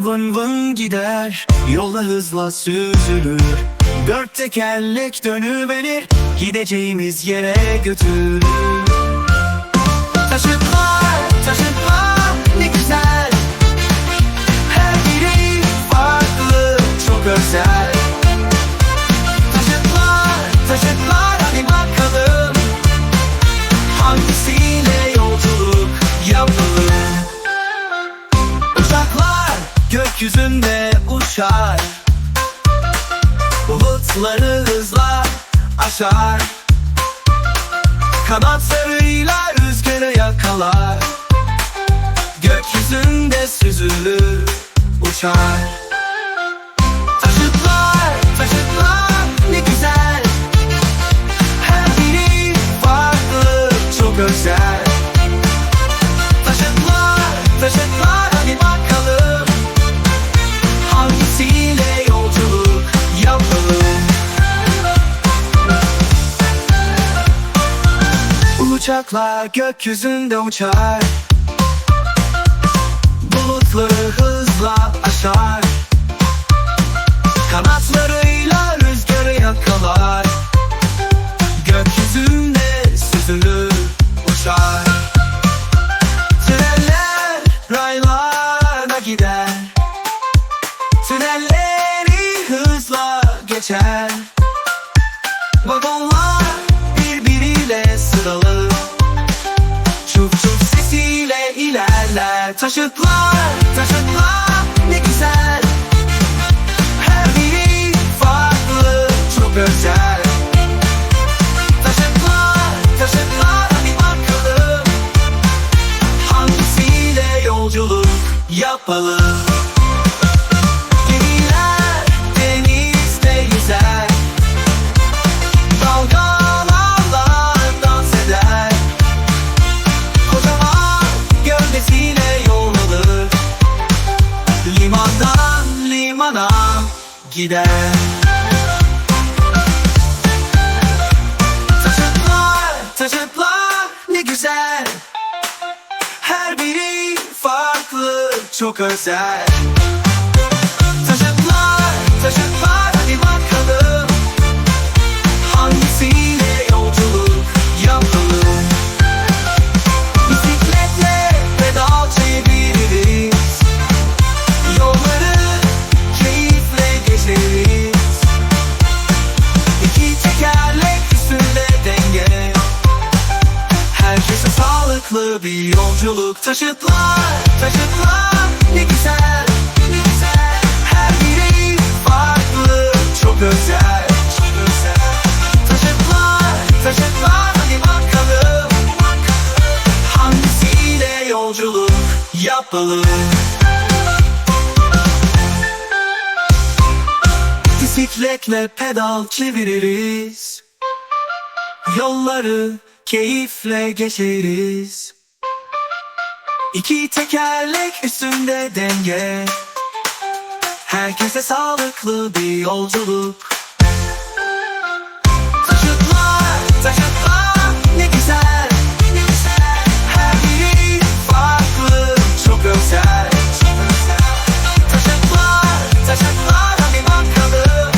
Vın vın vın gider Yola hızla süzülür. Dört tekerlek dönüverir Gideceğimiz yere götürür. Taşıtlar, taşıtlar ne güzel. Her biri farklı, çok özel. Taşıtlar, taşıtlar hadi bakalım. Hangisiyle gökyüzünde uçar. Bulutları hızla aşar. Kanatlarıyla rüzgarı yakalar. Gökyüzünde süzülür uçar. Taşıtlar, taşıtlar ne güzel. Her biri farklı, çok özel Uçaklar gökyüzünde uçar. Bulutları hızla aşar. Kanatlarıyla rüzgarı yakalar. Gökyüzünde süzülür uçar. Treneller raylarda gider. Tünelleri hızla geçer Çuf çuf sesiyle ilerler. Taşıtlar, taşıtlar ne güzel. Her biri farklı, çok özel. Taşıtlar, taşıtlar hadi bakalım. Hangisiyle yolculuk yapalım gider. Taşıtlar, taşıtlar ne güzel. Her biri farklı, çok özel sağlıklı bir yolculuk. Taşıtlar, taşıtlar ne güzel, ne güzel. Her biri farklı, çok özel, çok özel. Taşıtlar, taşıtlar hadi bakalım. Hangisiyle yolculuk yapalım Bisikletle pedal çeviririz Yolları keyifle geçeriz. İki tekerlek üstünde denge. Herkese sağlıklı bir yolculuk. Taşıtlar, taşıtlar ne güzel. Her biri farklı, çok özel. Taşıtlar, taşıtlar hani bakalım.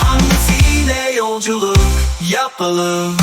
Hangisiyle yolculuk yapalım?